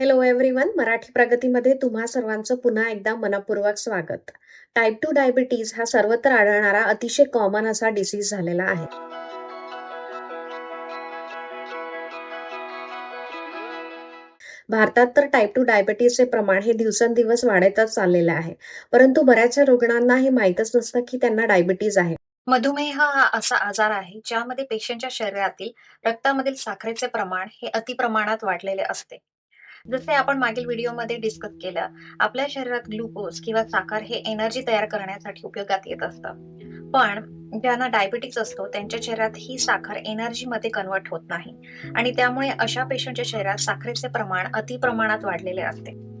Hello everyone Marathi प्रगतीमध्ये तुम्हा सर्वांचं पुन्हा एकदा मनपूर्वक स्वागत. टाईप टू डायबिटीज हा सर्वत्र आढळणारा अतिशय कॉमन असा डिसीज झालेला आहे. भारतात तर टाईप टू डायबिटीजचे प्रमाण हे दिवसेंदिवस वाढतच चाललेलं आहे. परंतु बऱ्याचशा रुग्णांना हे माहीतच नसतं की त्यांना डायबिटीज आहे. मधुमेह हा असा आजार आहे ज्यामध्ये पेशंटच्या शरीरातील रक्तामधील साखरेचे प्रमाण हे अतिप्रमाणात वाढलेले असते. जसे आपण मागील व्हिडिओमध्ये डिस्कस केलं आपल्या शरीरात ग्लुकोज किंवा साखर हे एनर्जी तयार करण्यासाठी उपयोगात येत असतं. पण ज्यांना डायबिटीज असतो त्यांच्या शरीरात ही साखर एनर्जीमध्ये कन्वर्ट होत नाही. आणि त्यामुळे अशा पेशंटच्या शरीरात साखरेचे प्रमाण अतिप्रमाणात वाढलेले असते.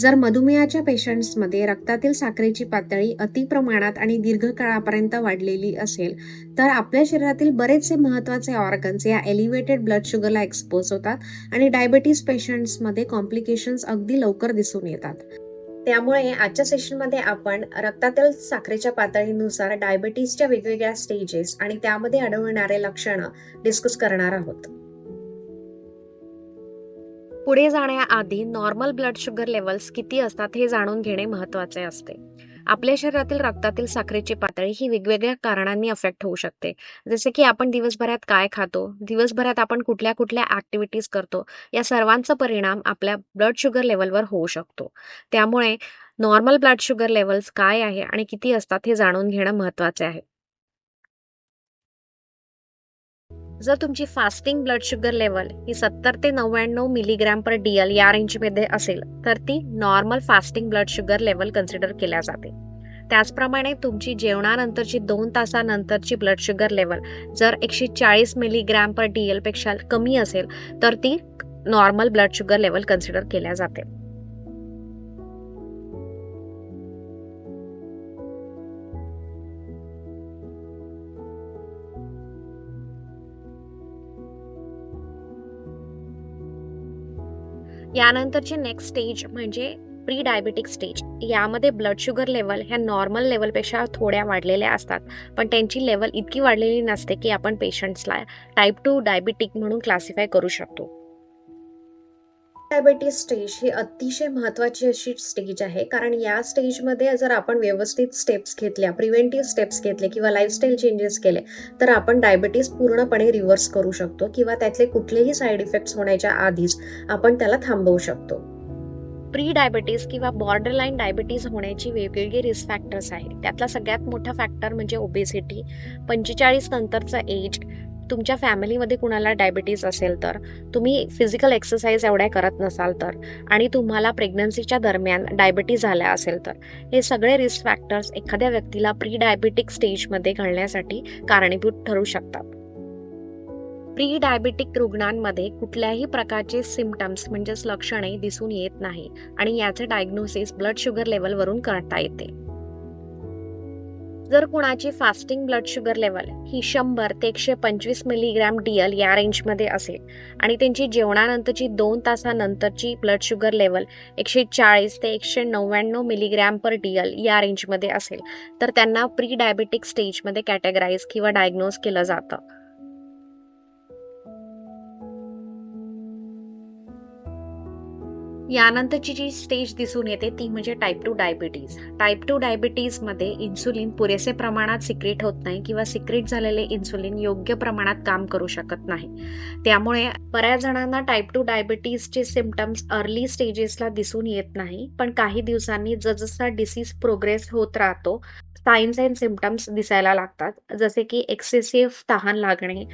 जर मधुमेहाच्या पेशंट्समध्ये रक्तातील साखरेची पातळी अति प्रमाणात आणि दीर्घकाळापर्यंत वाढलेली असेल तर आपल्या शरीरातील बरेचसे महत्त्वाचे ऑर्गन्स या एलिव्हेटेड ब्लड शुगरला एक्सपोज होतात आणि डायबेटीज पेशंट्समध्ये कॉम्प्लिकेशन्स अगदी लवकर दिसून येतात. त्यामुळे आजच्या सेशनमध्ये आपण रक्तातील साखरेच्या पातळीनुसार डायबिटीजच्या वेगवेगळ्या स्टेजेस आणि त्यामध्ये आढळणारे लक्षणं डिस्कस करणार आहोत. पुढे जाण्याआधी नॉर्मल ब्लड शुगर लेवल्स किती असतात हे जाणून घेणे महत्त्वाचे असते. आपल्या शरीरातील रक्तातील साखरेची पातळी ही वेगवेगळ्या कारणांनी अफेक्ट होऊ शकते. जसे की आपण दिवसभरात काय खातो दिवसभरात आपण कुठल्या कुठल्या ऍक्टिव्हिटीज करतो या सर्वांचा परिणाम आपल्या ब्लड शुगर लेवलवर होऊ शकतो. त्यामुळे नॉर्मल ब्लड शुगर लेवल्स काय आहे आणि किती असतात हे जाणून घेणं महत्त्वाचे आहे. जर तुमची फास्टिंग ब्लड शुगर लेवल ही सत्तर ते नव्याण्णव मिलीग्रॅम पर डीएल या रेंजमध्ये असेल तर ती normal fasting blood sugar level consider केल्या जाते. त्याचप्रमाणे तुमची जेवणानंतरची दोन तासानंतरची ब्लड शुगर लेवल जर एकशे चाळीस मिलीग्रॅम पर डी एलपेक्षा कमी असेल तर ती normal blood sugar level consider केल्या जाते. यानंतरचे नेक्स्ट स्टेज म्हणजे प्री डायबेटिक स्टेज यामध्ये ब्लड शुगर लेवल ह्या नॉर्मल लेवलपेक्षा थोड्या वाढलेल्या असतात. पण त्यांची लेवल इतकी वाढलेली नसते की आपण पेशंट्सला टाईप टू डायबिटिक म्हणून क्लासिफाय करू शकतो. डायबिटीज स्टेज ही अतिशय महत्त्वाची अशी स्टेज आहे. कारण या स्टेजमध्ये जर आपण व्यवस्थित स्टेप्स घेतल्या प्रिव्हेंटिव्ह स्टेप्स घेतले किंवा लाईफस्टाईल चेंजेस केले तर आपण डायबिटीज पूर्णपणे रिव्हर्स करू शकतो किंवा त्यातले कुठलेही साईड इफेक्ट्स होण्याच्या आधीच आपण त्याला थांबवू शकतो. प्री डायबिटीज किंवा बॉर्डर लाईन डायबिटीज होण्याची वेगवेगळी रिस्क फॅक्टर्स आहेत. त्यातला सगळ्यात मोठा फॅक्टर म्हणजे ओबेसिटी पंचेचाळीस नंतरचा एज तुमच्या फॅमिलीमध्ये कुणाला डायबिटीज असेल तर तुम्ही फिजिकल एक्सरसाइज एवढ्या करत नसाल तर आणि तुम्हाला प्रेग्नन्सीच्या दरम्यान डायबिटीज झाल्या असेल तर हे सगळे रिस्क फॅक्टर्स एखाद्या व्यक्तीला प्री डायबिटिक स्टेजमध्ये घालण्यासाठी कारणीभूत ठरू शकतात. प्री डायबिटिक रुग्णांमध्ये कुठल्याही प्रकारचे सिमटम्स म्हणजेच लक्षणे दिसून येत नाही आणि याचे डायग्नोसिस ब्लड शुगर लेवलवरून करता येते. जर कुणाची फास्टिंग ब्लड शुगर लेवल ही शंभर ते एकशे पंचवीस मिलीग्रॅम डीएल या रेंजमध्ये असेल आणि त्यांची जेवणानंतरची दोन तासानंतरची ब्लड शुगर लेवल एकशे चाळीस ते एकशे नव्याण्णव मिलीग्रॅम पर डीएल या रेंजमध्ये असेल तर त्यांना प्री डायबेटिक स्टेजमध्ये कॅटेगराईज किंवा डायग्नोज केलं जातं. यानंतरची जी स्टेज दिसून येते ती म्हणजे type two diabetes type two डायबिटीजमध्ये insulin पुरेसे प्रमाणात सिक्रेट होत नाही किंवा सिक्रेट झालेले इन्सुलिन योग्य प्रमाणात काम करू शकत नाही. त्यामुळे बऱ्याच जणांना टाईप टू डायबिटीजचे सिमटम्स अर्ली स्टेजेसला दिसून येत नाही पण काही दिवसांनी जसजसा डिसीज प्रोग्रेस होत राहतो साईन्स अँड सिमटम्स दिसायला लागतात. जसे की एक्सेसिव्ह तहान लागणे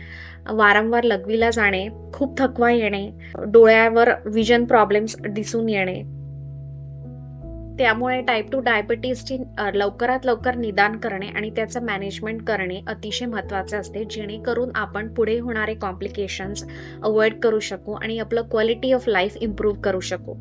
वारंवार लघवीला जाणे खूप थकवा येणे डोळ्यावर विजन प्रॉब्लेम्स दिसून येणे. त्यामुळे टाईप टू डायबिटीजची लवकरात लवकर निदान करणे आणि त्याचं मॅनेजमेंट करणे अतिशय महत्त्वाचे असते. जेणेकरून आपण पुढे होणारे कॉम्प्लिकेशन्स अवॉइड करू शकू आणि आपलं क्वालिटी ऑफ लाईफ इम्प्रूव्ह करू शकू.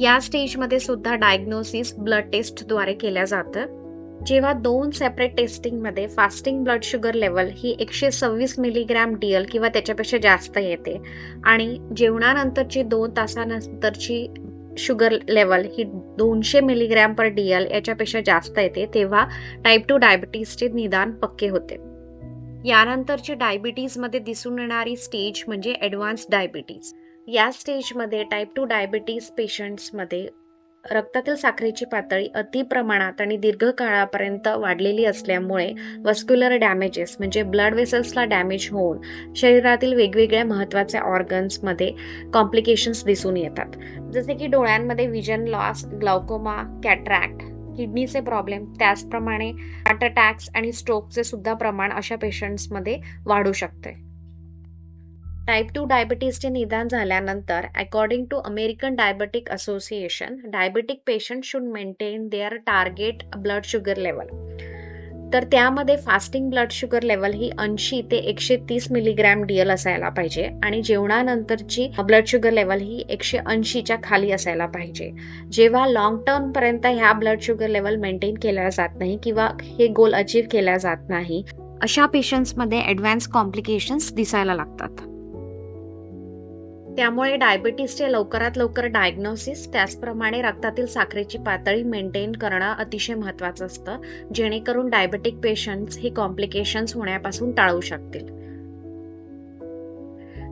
या स्टेजमध्ये सुद्धा डायग्नोसिस ब्लड टेस्टद्वारे केल्या जातं. जेव्हा दोन सेपरेट टेस्टिंगमध्ये फास्टिंग ब्लड शुगर लेवल ही एकशे सव्वीस मिलीग्रॅम डीएल किंवा त्याच्यापेक्षा जास्त येते. आणि जेवणानंतरची दोन तासानंतरची शुगर लेवल ही दोनशे मिलीग्रॅम पर डीएल याच्यापेक्षा जास्त येते तेव्हा टाईप टू डायबिटीजचे निदान पक्के होते. यानंतरची डायबिटीजमध्ये दिसून येणारी स्टेज म्हणजे ॲडव्हान्स डायबिटीज या स्टेजमध्ये टाईप टू डायबिटीज पेशंट्समध्ये रक्तातील साखरेची पातळी अति प्रमाणात आणि दीर्घकाळापर्यंत वाढलेली असल्यामुळे वस्क्युलर डॅमेजेस म्हणजे ब्लड वेसल्सला डॅमेज होऊन शरीरातील वेगवेगळ्या महत्त्वाच्या ऑर्गन्समध्ये कॉम्प्लिकेशन्स दिसून येतात. जसे की डोळ्यांमध्ये विजन लॉस ग्लाउकोमा कॅट्रॅक्ट किडनीचे प्रॉब्लेम त्याचप्रमाणे हार्ट अटॅक्स आणि स्ट्रोकचे सुद्धा प्रमाण अशा पेशंट्समध्ये वाढू शकते. टाईप टू डायबिटीजचे निदान झाल्यानंतर according to American Diabetic Association diabetic patient should maintain their target blood sugar level तर त्यामध्ये फास्टिंग ब्लड शुगर लेवल ही ऐंशी ते एकशे तीस मिलीग्रॅम डीएल असायला पाहिजे आणि जेवणानंतरची ब्लड शुगर लेवल ही एकशे ऐंशीच्या खाली असायला पाहिजे. जेव्हा लॉंग टर्मपर्यंत ह्या ब्लड शुगर लेवल मेंटेन केल्या जात नाही किंवा हे गोल अचीव्ह केल्या जात नाही अशा पेशंट्समध्ये ॲडव्हान्स कॉम्प्लिकेशन्स दिसायला लागतात. त्यामुळे डायबिटीसचे लवकरात लवकर डायग्नोसिस त्याचप्रमाणे रक्तातील साखरेची पातळी मेंटेन करणं अतिशय महत्त्वाचं असतं जेणेकरून डायबेटिक पेशंट्स हे कॉम्प्लिकेशन्स होण्यापासून टाळू शकतील.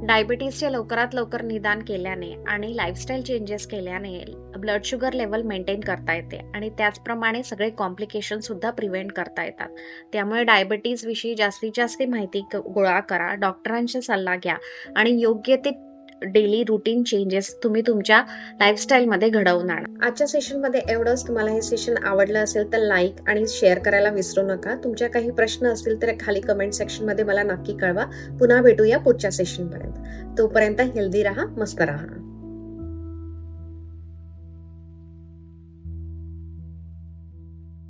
डायबिटीसचे लवकरात लवकर निदान केल्याने आणि लाईफस्टाईल चेंजेस केल्याने ब्लड शुगर लेवल मेंटेन करता येते आणि त्याचप्रमाणे सगळे कॉम्प्लिकेशनसुद्धा प्रिव्हेंट करता येतात. त्यामुळे डायबिटीजविषयी जास्तीत जास्त माहिती गोळा करा डॉक्टरांचा सल्ला घ्या आणि योग्य ते डेली रुटीन चेंजेस तुम्ही तुमच्या लाईफस्टाईलमध्ये घडवून आणा आजच्या सेशनमध्ये एवढंच. तुम्हाला हे सेशन आवडलं असेल तर लाईक आणि शेअर करायला विसरू नका. तुमच्या काही प्रश्न असतील तर खाली कमेंट सेक्शनमध्ये मला नक्की कळवा. पुन्हा भेटूया पुढच्या सेशनपर्यंत तोपर्यंत हेल्दी राहा मस्त राहा.